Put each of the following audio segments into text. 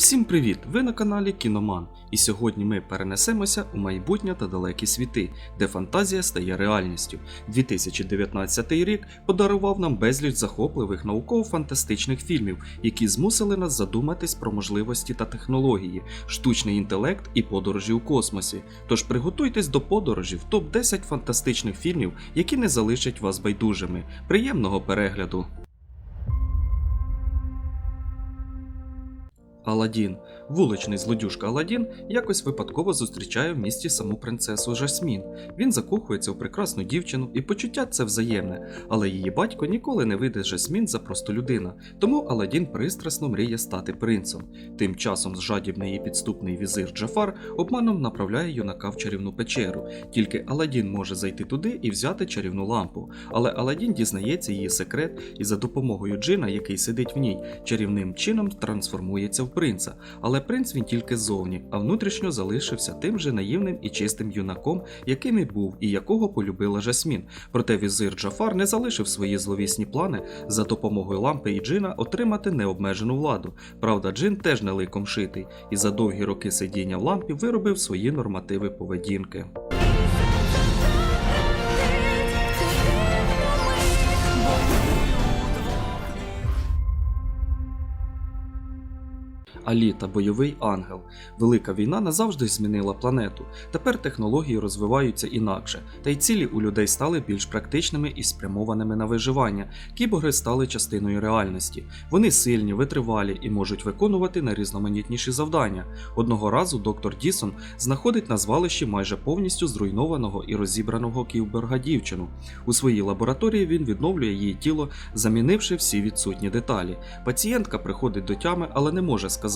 Всім привіт! Ви на каналі Кіноман, і сьогодні ми перенесемося у майбутнє та далекі світи, де фантазія стає реальністю. 2019 рік подарував нам безліч захопливих науково-фантастичних фільмів, які змусили нас задуматись про можливості та технології, штучний інтелект і подорожі у космосі. Тож приготуйтесь до подорожі в топ 10 фантастичних фільмів, які не залишать вас байдужими. Приємного перегляду! Аладдін. Вуличний злодюжка Аладдін якось випадково зустрічає в місті саму принцесу Жасмін. Він закохується у прекрасну дівчину, і почуття це взаємне, але її батько ніколи не виде Жасмін за просто людина, тому Аладдін пристрасно мріє стати принцем. Тим часом жадібний і підступний візир Джафар обманом направляє юнака в чарівну печеру. Тільки Аладдін може зайти туди і взяти чарівну лампу. Але Аладдін дізнається її секрет і за допомогою джина, який сидить в ній, чарівним чином трансформується в принца. Але принц він тільки ззовні, а внутрішньо залишився тим же наївним і чистим юнаком, яким і був і якого полюбила Жасмін. Проте візир Джафар не залишив свої зловісні плани за допомогою лампи і джина отримати необмежену владу. Правда, джин теж не ликом шитий, і за довгі роки сидіння в лампі виробив свої нормативи поведінки. Аліта, бойовий ангел. Велика війна назавжди змінила планету. Тепер технології розвиваються інакше, та й цілі у людей стали більш практичними і спрямованими на виживання. Кіборги стали частиною реальності. Вони сильні, витривалі і можуть виконувати найрізноманітніші завдання. Одного разу доктор Дісон знаходить на звалищі майже повністю зруйнованого і розібраного кіборга дівчину. У своїй лабораторії він відновлює її тіло, замінивши всі відсутні деталі. Пацієнтка приходить до тями, але не може сказати,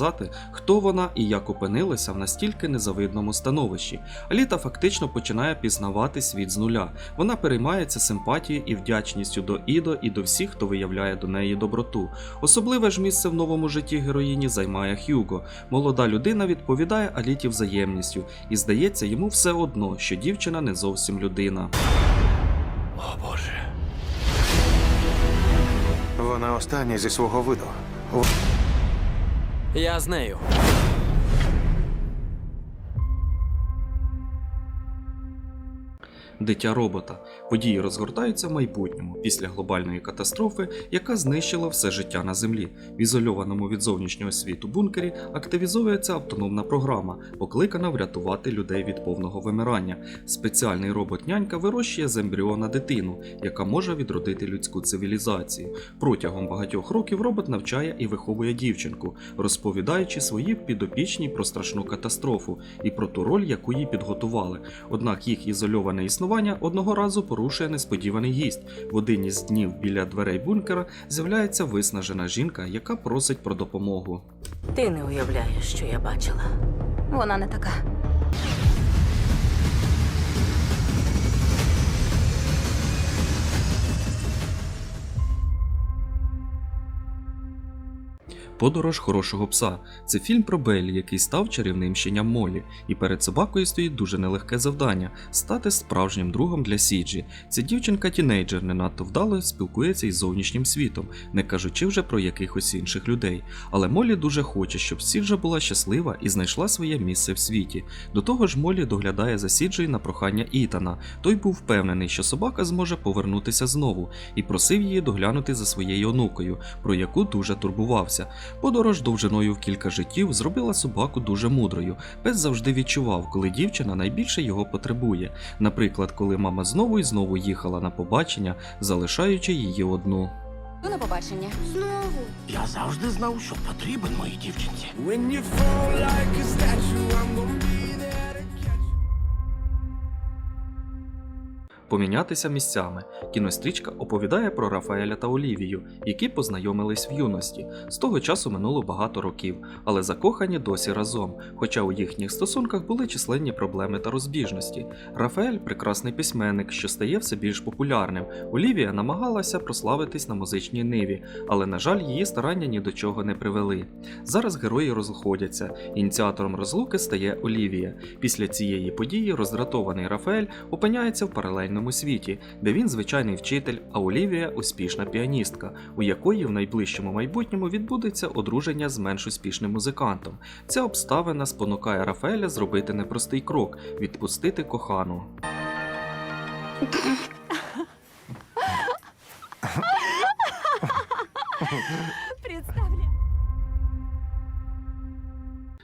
хто вона і як опинилася в настільки незавидному становищі. Аліта фактично починає пізнавати світ з нуля. Вона переймається симпатією і вдячністю до Ідо і до всіх, хто виявляє до неї доброту. Особливе ж місце в новому житті героїні займає Х'юго. Молода людина відповідає Аліті взаємністю, і здається йому все одно, що дівчина не зовсім людина. О боже. Вона остання зі свого виду. Я з нею. Дитя робота. Події розгортаються в майбутньому після глобальної катастрофи, яка знищила все життя на землі. В ізольованому від зовнішнього світу бункері активізується автономна програма, покликана врятувати людей від повного вимирання. Спеціальний робот-нянька вирощує з ембріона дитину, яка може відродити людську цивілізацію. Протягом багатьох років робот навчає і виховує дівчинку, розповідаючи своїй підопічній про страшну катастрофу і про ту роль, яку їй підготували. Однак їх ізольоване існування одного разу порушує несподіваний гість. В один із днів біля дверей бункера з'являється виснажена жінка, яка просить про допомогу. Ти не уявляєш, що я бачила. Вона не така. Подорож хорошого пса це фільм про Беллі, який став чарівним щеням Молі, і перед собакою стоїть дуже нелегке завдання стати справжнім другом для Сіджі. Ця дівчинка тінейджер не надто вдало спілкується із зовнішнім світом, не кажучи вже про якихось інших людей. Але Молі дуже хоче, щоб Сіджа була щаслива і знайшла своє місце в світі. До того ж, Молі доглядає за Сіджею на прохання Ітана. Той був впевнений, що собака зможе повернутися знову, і просив її доглянути за своєю онукою, про яку дуже турбувався. Подорож довжиною в кілька життів зробила собаку дуже мудрою. Пес завжди відчував, коли дівчина найбільше його потребує. Наприклад, коли мама знову і знову їхала на побачення, залишаючи її одну. Ну, на побачення. Я завжди знав, що потрібен моїй дівчинці. When you fall like a statue, I'm gonna Помінятися місцями. Кінострічка оповідає про Рафаеля та Олівію, які познайомились в юності. З того часу минуло багато років, але закохані досі разом, хоча у їхніх стосунках були численні проблеми та розбіжності. Рафаель прекрасний письменник, що стає все більш популярним. Олівія намагалася прославитись на музичній ниві, але, на жаль, її старання ні до чого не привели. Зараз герої розходяться. Ініціатором розлуки стає Олівія. Після цієї події роздратований Рафаель опиняється в паралельній дивному світі, де він звичайний вчитель, а Олівія успішна піаністка, у якої в найближчому майбутньому відбудеться одруження з менш успішним музикантом. Ця обставина спонукає Рафаеля зробити непростий крок відпустити кохану.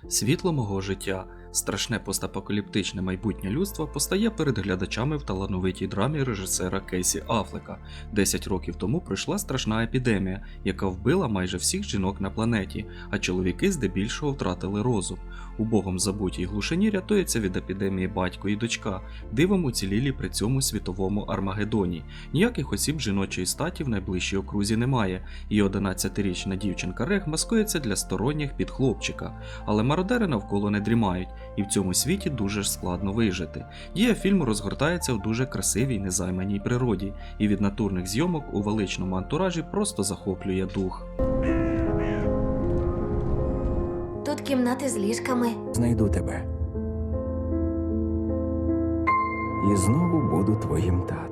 Світло мого життя, страшне постапокаліптичне майбутнє людства постає перед глядачами в талановитій драмі режисера Кейсі Афлека. Десять років тому пройшла страшна епідемія, яка вбила майже всіх жінок на планеті, а чоловіки здебільшого втратили розум. У богом забутій глушині рятується від епідемії батько і дочка, дивом уцілілі при цьому світовому Армагеддоні. Ніяких осіб жіночої статі в найближчій окрузі немає, і 11-річна дівчинка Рег маскується для сторонніх під хлопчика. Але мародери навколо не дрімають, і в цьому світі дуже ж складно вижити. Дія фільму розгортається в дуже красивій незайманій природі, і від натурних зйомок у величному антуражі просто захоплює дух. Тут кімнати з ліжками. знайду тебе. І знову буду твоїм татом.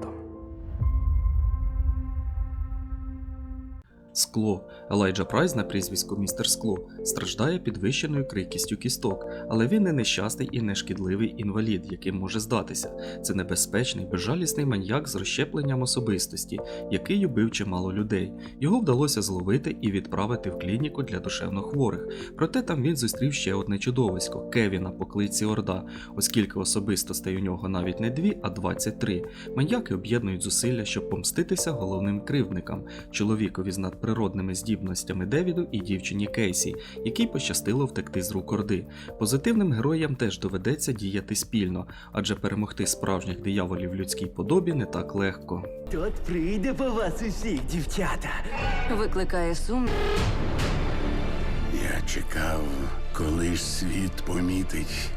Скло. Елайджа Прайс на прізвисько Містер Скло страждає підвищеною крихкістю кісток, але він не нещасний і не шкідливий інвалід, яким може здатися. Це небезпечний, безжалісний маньяк з розщепленням особистості, який убив чимало людей. Його вдалося зловити і відправити в клініку для душевнохворих. Проте там він зустрів ще одне чудовисько Кевіна по клиці Орда, оскільки особистостей у нього навіть не дві, а 23. Маньяки об'єднують зусилля, щоб помститися головним кривдникам, чоловікові з надприродними здібностями Девіду і дівчині Кейсі, якій пощастило втекти з рук Орди. Позитивним героям теж доведеться діяти спільно, адже перемогти справжніх дияволів в людській подобі не так легко. Тут прийде по вас усіх, дівчата. Викликає сум. Я чекав, коли ж світ помітить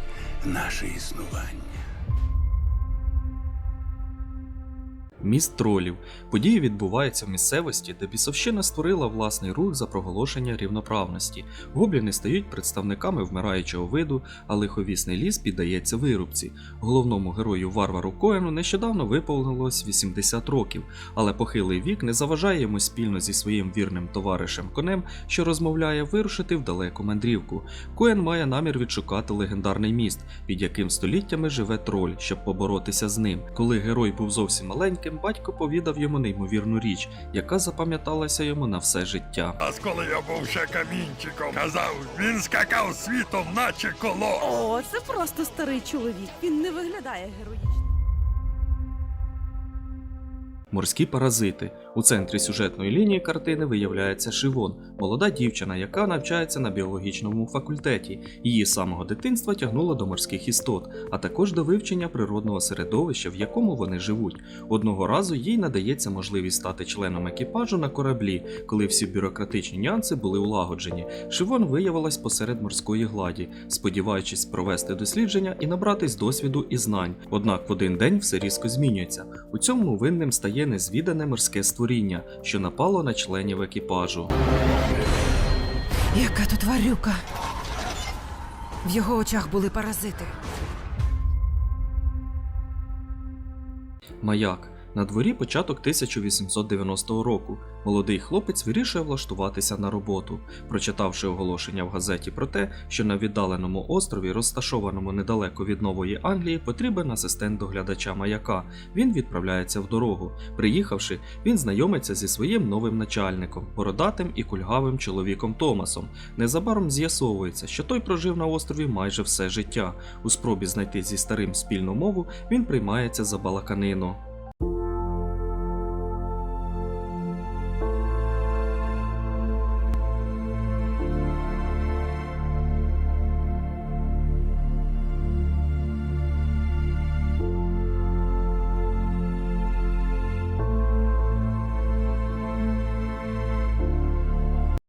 наше існування. Міст тролів. Події відбуваються в місцевості, де бісовщина створила власний рух за проголошення рівноправності. Гобліни стають представниками вмираючого виду, а лиховісний ліс піддається вирубці. Головному герою Варвару Коену нещодавно виповнилось 80 років, але похилий вік не заважає йому спільно зі своїм вірним товаришем конем, що розмовляє, вирушити в далеку мандрівку. Коен має намір відшукати легендарний міст, під яким століттями живе троль, щоб поборотися з ним. Коли герой був зовсім маленьким, батько повідав йому неймовірну річ, яка запам'яталася йому на все життя. А коли я був ще камінчиком, казав, він скакав світом, наче коло. О, це просто старий чоловік. Він не виглядає героїчно. Морські паразити. У центрі сюжетної лінії картини виявляється Шивон, молода дівчина, яка навчається на біологічному факультеті. Її самого дитинства тягнуло до морських істот, а також до вивчення природного середовища, в якому вони живуть. Одного разу їй надається можливість стати членом екіпажу на кораблі, коли всі бюрократичні нюанси були улагоджені. Шивон виявилась посеред морської гладі, сподіваючись провести дослідження і набратись досвіду і знань. Однак в один день все різко змінюється. У цьому винним стає незвідане морське створіння, що напало на членів екіпажу. Яка тут тварюка? В його очах були паразити. Маяк. На дворі початок 1890 року. Молодий хлопець вирішує влаштуватися на роботу. Прочитавши оголошення в газеті про те, що на віддаленому острові, розташованому недалеко від Нової Англії, потрібен асистент доглядача маяка. Він відправляється в дорогу. Приїхавши, він знайомиться зі своїм новим начальником, бородатим і кульгавим чоловіком Томасом. Незабаром з'ясовується, що той прожив на острові майже все життя. У спробі знайти зі старим спільну мову він приймається за балаканину.